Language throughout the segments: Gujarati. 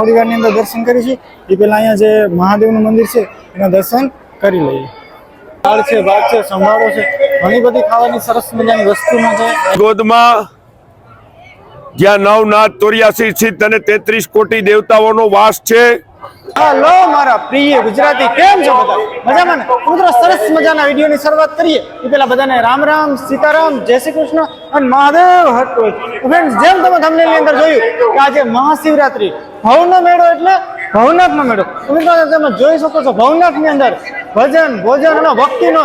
થોડી અંદર દર્શન કરીશું એ પહેલા અહીંયા જે મહાદેવનું મંદિર છે, એના દર્શન કરી લઈએ. દાળ છે, ભાત છે સંભાળો છે, ઘણી બધી ખાવાની સરસ મજાની વસ્તુમાં છે. ગોદમાં જ્યાં નવનાથ ચોર્યાસી સિદ્ધ અને તેત્રીસ કોટી દેવતાઓનો વાસ છે હલો, મારા પ્રિય ગુજરાતી, કેમ છો બધા? મજામાં ને? મિત્રો સરસ મજાના વિડીયોની શરૂઆત કરીએ. એ પેલા બધાને રામ રામ, સીતારામ, જય શ્રી કૃષ્ણ અને મહાદેવ હટો ફ્રેન્ડ જેમ તમે તમને અંદર જોયું કે આજે મહાશિવરાત્રી ભવનો મેળો એટલે ભવનાથનો મેળો. મિત્રો તમે જોઈ શકો છો ભવનાથની અંદર ભજન, ભોજન અને ભક્તિનો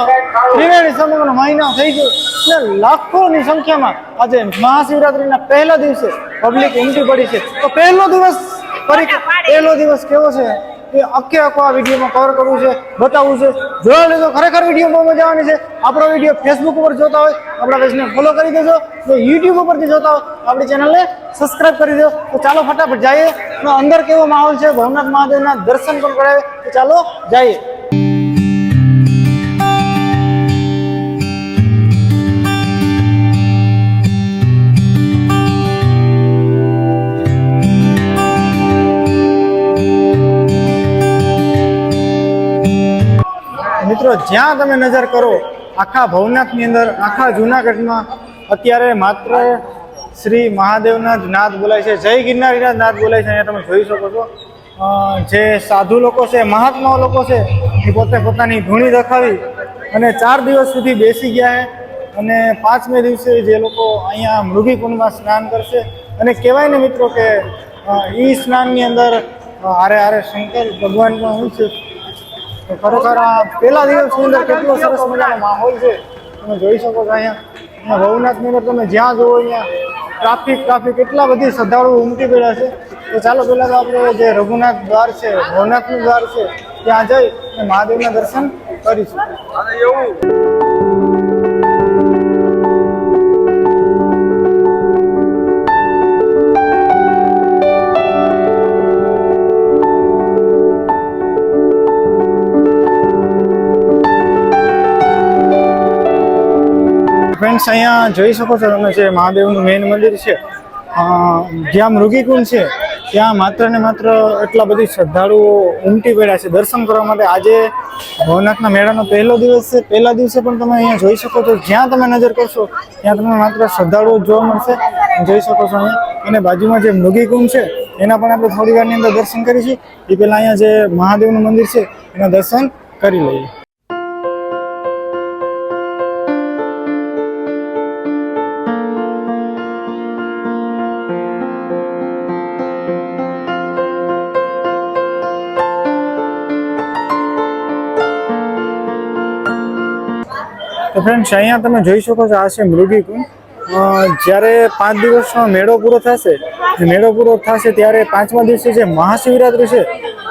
ત્રિવેણી સમગ્રનો મહિનો થઈ ગયો એટલે લાખોની સંખ્યામાં આજે મહાશિવરાત્રિના પહેલા દિવસે પબ્લિક ઉમટી પડી છે. તો પહેલો દિવસ પરીક્ષા પહેલો દિવસ કેવો છે એ આખે આખો આ વિડીયોમાં કવર કરવું છે બતાવવું છે. જોવા લેજો ખરેખર વિડીયોમાં મજા આવવાની છે. આપણો વીડિયો ફેસબુક ઉપર જોતા હોય આપણા પેજને ફોલો કરી દેજો. જો યુટ્યુબ ઉપરથી જોતા હોય તો આપણી ચેનલને સબસ્ક્રાઇબ કરી દો તો ચાલો ફટાફટ જઈએ. અને અંદર કેવો માહોલ છે? ભવનાથ મહાદેવના દર્શન પણ કરાવે. તો ચાલો જઈએ. મિત્રો, જ્યાં તમે નજર કરો, આખા ભવનાથની અંદર, આખા જુનાગઢમાં અત્યારે માત્ર શ્રી મહાદેવના જ નાદ બોલાય છે. જય ગિરનારીના જ નાદ બોલાય છે. અહીંયા તમે જોઈ શકો છો. જે સાધુ લોકો છે, મહાત્માઓ લોકો છે, એ પોતે પોતાની ધૂણી દખાવી અને ચાર દિવસ સુધી બેસી ગયા છે અને પાંચમે દિવસે જે લોકો અહીંયા મૃગીકુંડમાં સ્નાન કરશે. અને કહેવાય ને મિત્રો કે એ સ્નાનની અંદર હારે હારે શંકર ભગવાન પણ હોય છે. ખરેખર આ પહેલા દિવસની અંદર કેટલો સરસ મજાનો માહોલ છે. તમે જોઈ શકો છો અહીંયા. ભવનાથની અંદર તમે જ્યાં જુઓ અહીંયા ટ્રાફિક ટ્રાફિક એટલા બધી શ્રદ્ધાળુઓ ઉમટી પડ્યા છે તો ચાલો પહેલાં તો આપણે જે રઘુનાથ દ્વાર છે, ભવનાથનું દ્વાર છે, ત્યાં જઈ અને મહાદેવના દર્શન કરીશું. ફ્રેન્ડ્સ અહીંયા જોઈ શકો છો તમે જે મહાદેવનું મેઇન મંદિર છે. જ્યાં મૃગીકુંડ છે, ત્યાં માત્ર ને માત્ર એટલા બધી શ્રદ્ધાળુઓ ઉમટી પડ્યા છે. દર્શન કરવા માટે આજે ભવનાથના મેળાનો પહેલો દિવસ છે. પહેલા દિવસે પણ તમે અહીંયા જોઈ શકો છો. જ્યાં તમે નજર કરશો, ત્યાં તમને માત્ર શ્રદ્ધાળુઓ જોવા મળશે. જોઈ શકો છો અહીંયા. અને બાજુમાં જે મૃગીકુંડ છે, એના પણ આપણે થોડી વારની અંદર દર્શન કરીશું. એ પહેલાં અહીંયા જે મહાદેવનું મંદિર છે, એના દર્શન કરી લઈએ. તો ફ્રેન્ડ્સ અહીંયા તમે જોઈ શકો છો આ છે મૃગીકુંડ જ્યારે પાંચ દિવસનો મેળો પૂરો થશે મેળો પૂરો થશે ત્યારે પાંચમા દિવસે જે મહાશિવરાત્રિ છે,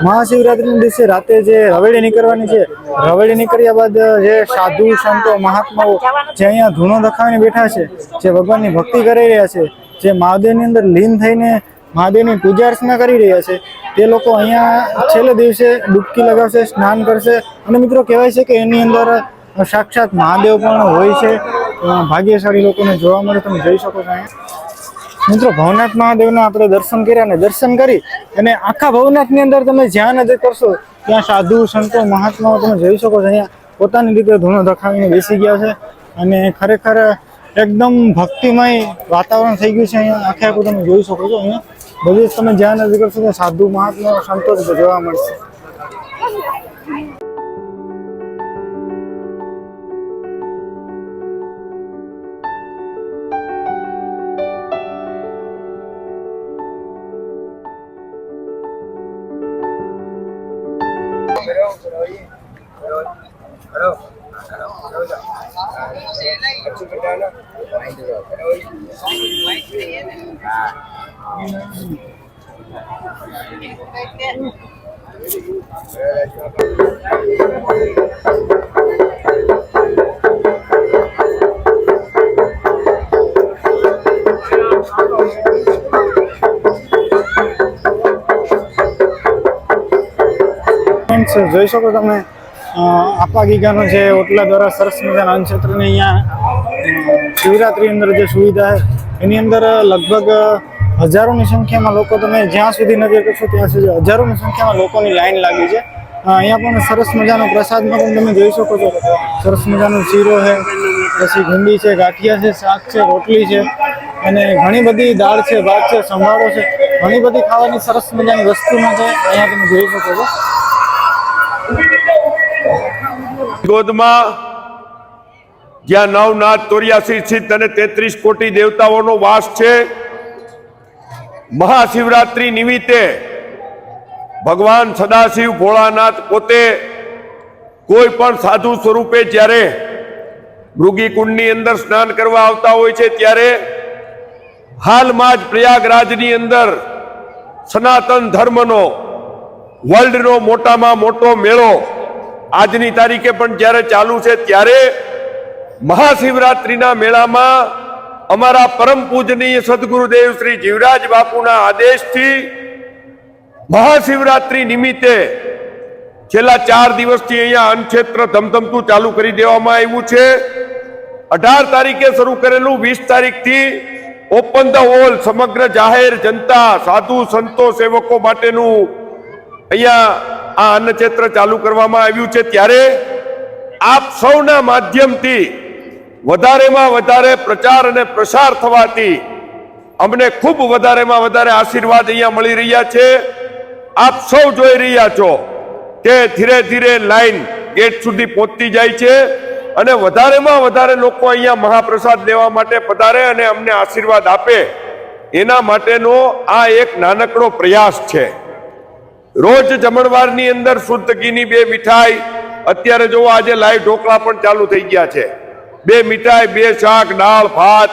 મહાશિવરાત્રિના દિવસે રાતે જે રવેડી નીકળવાની છે, રવેડી નીકળ્યા બાદ જે સાધુ, સંતો, મહાત્માઓ જે અહીંયા ધૂણો દખાવીને બેઠા છે, જે ભગવાનની ભક્તિ કરી રહ્યા છે, જે મહાદેવની અંદર લીન થઈને મહાદેવની પૂજા અર્ચના કરી રહ્યા છે, તે લોકો અહીંયા છેલ્લે દિવસે ડૂબકી લગાવશે, સ્નાન કરશે. અને મિત્રો, કહેવાય છે કે એની અંદર સાક્ષાત મહાદેવ પણ હોય છે. ભાગ્યશાળી લોકોને જોવા મળે, તમે જોઈ શકો છો અહીંયા. મિત્રો, ભવનાથ મહાદેવના આપણે દર્શન કર્યા ને દર્શન કરી અને આખા ભવનાથની અંદર તમે જ્યાં નજર કરશો, ત્યાં સાધુ, સંતો, મહાત્માઓ તમે જોઈ શકો છો અહીંયા. પોતાની રીતે ધૂણો દખાવીને બેસી ગયા છે અને ખરેખર એકદમ ભક્તિમય વાતાવરણ થઈ ગયું છે અહીંયા. આખે આખું તમે જોઈ શકો છો અહીંયા. બધી તમે જ્યાં નજર કરશો ત્યાં સાધુ મહાત્મા સંતો જોવા મળશે. જોઈ શકો તમે આપા ગીગાનો જે ઓટલા દ્વારા સરસ મજાના અન્નક્ષેત્રની અહીંયા શિવરાત્રી અંદર જે સુવિધા છે, એની અંદર લગભગ હજારોની સંખ્યામાં લોકો તમે જ્યાં સુધી નજર કરશો ત્યાં સુધી હજારોની સંખ્યામાં લોકોની લાઈન લાગી છે. અહીંયા પણ સરસ મજાનો પ્રસાદમાં પણ તમે જોઈ શકો છો. સરસ મજાનો શીરો છે, પછી ભીંડી છે, ગાંઠિયા છે, શાક છે, રોટલી છે, અને ઘણી બધી દાળ છે, ભાત છે સંભાળો છે. ઘણી બધી ખાવાની સરસ મજાની વસ્તુમાં છે, અહીંયા તમે જોઈ શકો છો. ગોદમાં જ્યાં નવ નાથ ચોર્યાસી સ્થિત અને તેત્રીસ કોટી દેવતાઓનો વાસ છે, મહાશિવરાત્રી નિમિત્તે ભગવાન સદાશિવ ભોળાનાથ પોતે કોઈ પણ સાધુ સ્વરૂપે જ્યારે મૃગી કુંડની અંદર સ્નાન કરવા આવતા હોય છે, ત્યારે હાલમાં જ પ્રયાગરાજની અંદર સનાતન ધર્મનો, વર્લ્ડનો મોટામાં મોટો મેળો આજની તારીખે પણ જ્યારે ચાલુ છે, ત્યારે મહાશિવરાત્રિના મેળામાં અમારા પરમ પૂજનીય સદગુરુદેવ શ્રી જીવરાજ બાપુના આદેશથી મહાશિવરાત્રિ નિમિત્તે છેલ્લા ચાર દિવસથી અહીંયા અન્નક્ષેત્ર ધમધમતું ચાલુ કરી દેવામાં આવ્યું છે. અઢાર તારીખે શરૂ કરેલું વીસ તારીખથી ઓપન ધ હોલ સમગ્ર જાહેર જનતા, સાધુ, સંતો, સેવકો માટેનું અહીંયા આ અન્નક્ષેત્ર ચાલુ કરવામાં આવ્યું છે. ત્યારે આપ સૌના માધ્યમથી વધારેમાં વધારે પ્રચાર અને પ્રસાર થવાથી અમને ખૂબ વધારેમાં વધારે આશીર્વાદ અહીંયા મળી રહ્યા છે. આપ સૌ જોઈ રહ્યા છો કે ધીરે ધીરે લાઈન ગેટ સુધી પહોંચતી જાય છે અને વધારેમાં વધારે લોકો અહીંયા મહાપ્રસાદ લેવા માટે પધારે અને અમને આશીર્વાદ આપે. એના માટેનો આ એક નાનકડો પ્રયાસ છે. રોજ જમણવારની અંદર શુદ્ધ ઘીની બે મીઠાઈ, અત્યારે જો આજે લાઈવ ઢોકળા પણ ચાલુ થઈ ગયા છે. બે મીઠાઈ, બે શાક, દાળ, ભાત,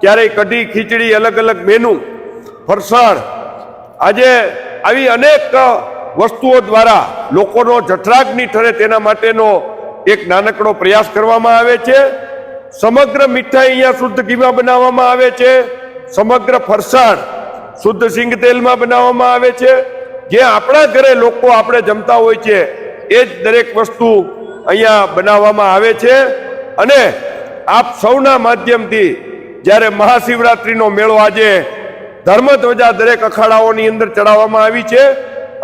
ક્યારેય કઢી, ખીચડી, અલગ અલગ મેનુ ફરસાણ. આજે આવી અનેક વસ્તુઓ દ્વારા લોકોનો જઠરાગ નહીં ઠરે તેના માટેનો એક નાનકડો પ્રયાસ કરવામાં આવે છે. સમગ્ર મીઠાઈ અહીંયા શુદ્ધ ઘીમાં બનાવવામાં આવે છે. સમગ્ર ફરસાણ શુદ્ધ સિંગ તેલમાં બનાવવામાં આવે છે. જે આપણા ઘરે લોકો આપણે જમતા હોય છે, એ જ દરેક વસ્તુ અહીંયા બનાવવામાં આવે છે. અને આપ સૌના માધ્યમથી જ્યારે મહાશિવરાત્રિનો મેળો આજે ધર્મધ્વજા દરેક અખાડાઓની અંદર ચડાવવામાં આવી છે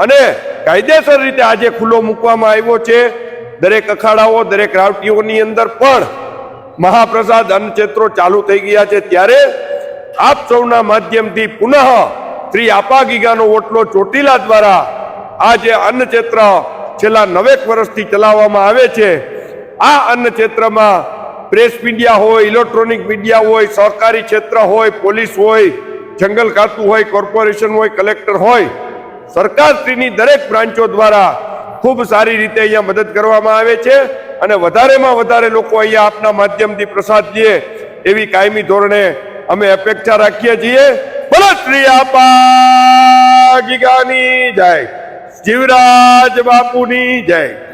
અને કાયદેસર રીતે આજે ખુલ્લો મૂકવામાં આવ્યો છે, દરેક અખાડાઓ, દરેક રાવટીઓની અંદર પણ મહાપ્રસાદ અન્નક્ષેત્રો ચાલુ થઈ ગયા છે. ત્યારે આપ સૌના માધ્યમથી પુનઃ શ્રી આપાગીગાનો ઓટલો ચોટીલા દ્વારા આ જે અન્નક્ષેત્ર છેલ્લા નવેક વર્ષથી ચલાવવામાં આવે છે. આ અન્નક્ષેત્રમાં પ્રેસ મીડિયા હોય ઇલેક્ટ્રોનિક મીડિયા હોય, સહકારી ક્ષેત્ર હોય પોલીસ હોય, જંગલ ખાતું હોય કોર્પોરેશન હોય કલેક્ટર હોય, સરકારશ્રીની દરેક બ્રાન્ચો દ્વારા ખૂબ સારી રીતે અહીંયા મદદ કરવામાં આવે છે અને વધારેમાં વધારે લોકો અહીંયા આપના માધ્યમથી પ્રસાદ લે એવી કાયમી ધોરણે અમે અપેક્ષા રાખીએ છીએ. બોલો શ્રી આપા જય. જીવરાજ બાપુની જય.